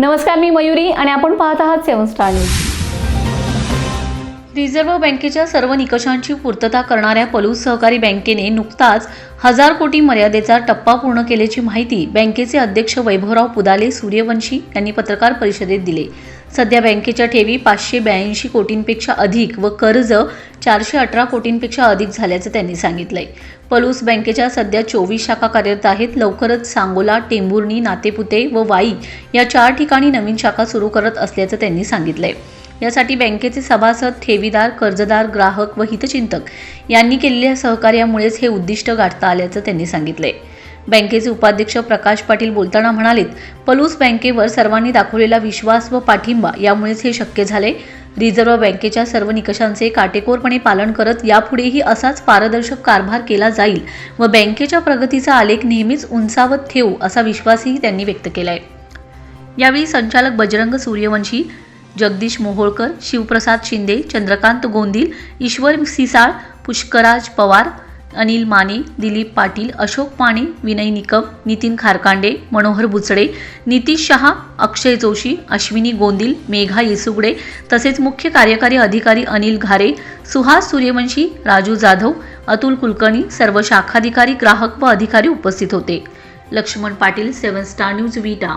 नमस्कार मी मयुरी आणि आपण पाहत आहात सेवन स्टार न्यूज. रिझर्व्ह बँकेच्या सर्व निकषांची पूर्तता करणाऱ्या पलूस सहकारी बँकेने नुकताच हजार कोटी मर्यादेचा टप्पा पूर्ण केल्याची माहिती बँकेचे अध्यक्ष वैभवराव पुदाले सूर्यवंशी यांनी पत्रकार परिषदेत दिली. सध्या बँकेच्या ठेवी पाचशे ब्याऐंशी कोटींपेक्षा अधिक व कर्ज चारशे अठरा कोटींपेक्षा अधिक झाल्याचं त्यांनी सांगितलंय. पलूस बँकेच्या सध्या चोवीस शाखा कार्यरत आहेत. लवकरच सांगोला टेंभुर्णी नातेपुते व वाई या चार ठिकाणी नवीन शाखा सुरू करत असल्याचं त्यांनी सांगितलंय. यासाठी बँकेचे सभासद ठेवीदार कर्जदार ग्राहक व हितचिंतक यांनी केलेल्या सहकार्यामुळेच हे उद्दिष्ट गाठता आल्याचं त्यांनी सांगितलंय. बँकेचे उपाध्यक्ष प्रकाश पाटील बोलताना म्हणालेत पलूस बँकेवर सर्वांनी दाखवलेला विश्वास व पाठिंबा यामुळेच हे शक्य झाले. रिझर्व्ह बँकेच्या सर्व निकषांचे काटेकोरपणे पालन करत यापुढेही असाच पारदर्शक कारभार केला जाईल व बँकेच्या प्रगतीचा आलेख नेहमीच उंचावत ठेवू असा विश्वासही त्यांनी व्यक्त केलाय. यावेळी संचालक बजरंग सूर्यवंशी जगदीश मोहोळकर शिवप्रसाद शिंदे चंद्रकांत गोंदिल ईश्वर सिसाळ पुष्कराज पवार अनिल माने दिलीप पाटील अशोक पाणे विनय निकम नितीन खारकांडे मनोहर बुचडे नितीश शहा अक्षय जोशी अश्विनी गोंदिल मेघा येसुगडे तसेच मुख्य कार्यकारी अधिकारी अनिल घारे सुहास सूर्यवंशी राजू जाधव अतुल कुलकर्णी सर्व शाखाधिकारी ग्राहक व अधिकारी उपस्थित होते. Laxman Patil seven star news Vita.